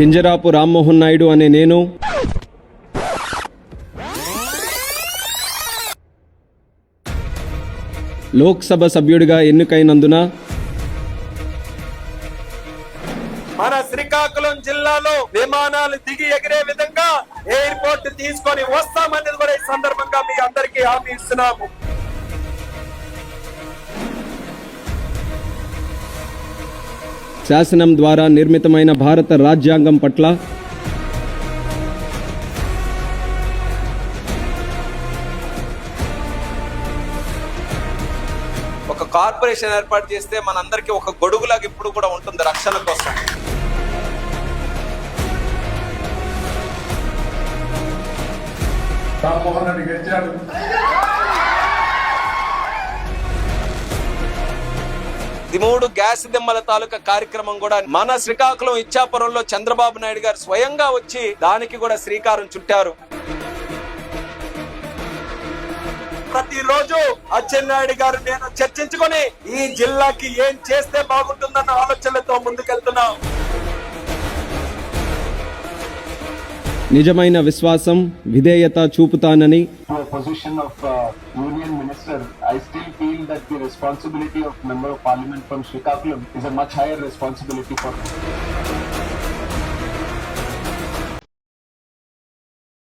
కింజరాపు రామ్మోహన్ నాయుడు అనే నేను. లోక్సభ సభ్యుడిగా ఎన్నికైనందున మన శ్రీకాకుళం జిల్లాలో విమానాలు దిగి ఎగిరే విధంగా ఎయిర్పోర్ట్ తీసుకొని వస్తామనేది కూడా ఈ సందర్భంగా మీ అందరికీ హామీ ఇస్తున్నాము. శాసనం ద్వారా నిర్మితమైన భారత రాజ్యాంగం పట్ల ఒక కార్పొరేషన్ ఏర్పాటు చేస్తే మనందరికీ ఒక గొడుగులాగా ఇప్పుడు కూడా ఉంటుంది రక్షణ కోసం. రామ్మోహన్ రెడ్డి గెలిచాడు. దిమూడు గ్యాస్ దిమ్మల తాలూకా కార్యక్రమం కూడా మన శ్రీకాకుళం ఇచ్చాపురంలో చంద్రబాబు నాయుడు గారు స్వయంగా వచ్చి దానికి కూడా శ్రీకారం చుట్టారు. ప్రతిరోజు అచ్చెన్నాయుడు గారు నేను చర్చించుకొని ఈ జిల్లాకి ఏం చేస్తే బాగుంటుందన్న ఆలోచనలతో ముందుకు నిజమైన విశ్వాసం విధేయత చూపుతానని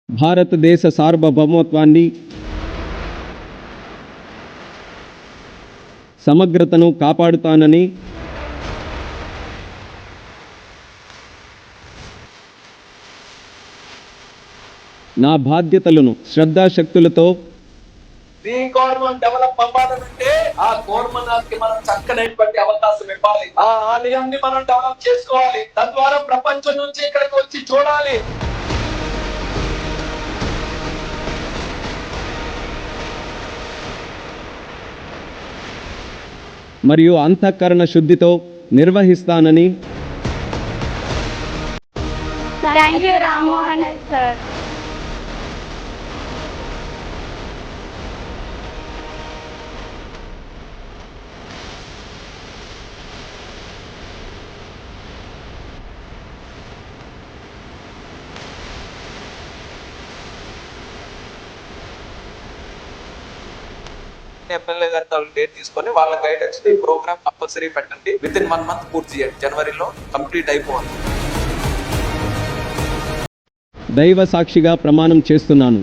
భారతదేశ సార్వభౌమత్వాన్ని సమగ్రతను కాపాడుతానని నా బాధ్యతలను శ్రద్ధాశక్తులతో గవర్నమెంట్ డెవలప్ అవ్వాలంటే ఆ గవర్నమెంట్ మనం చక్కనైనటువంటి అవకాశం ఇవ్వాలి. ఆ ఆలయాన్ని మనం డెవలప్ చేసుకోవాలి. తద్వారా ప్రపంచం నుంచి ఇక్కడికి వచ్చి చూడాలి. మరియు అంతఃకరణ శుద్ధితో నిర్వహిస్తానని Thank you, Ramohan sir. MLA గారితో డేట్ తీసుకొని వాళ్ళ గైడెన్స్ ఈ ప్రోగ్రామ్ కంపల్సరీ పెట్టండి. విత్ ఇన్ వన్ మంత్ పూర్తి చేయండి. జనవరిలో కంప్లీట్ అయిపోవాలి. దైవ సాక్షిగా ప్రమాణం చేస్తున్నాను.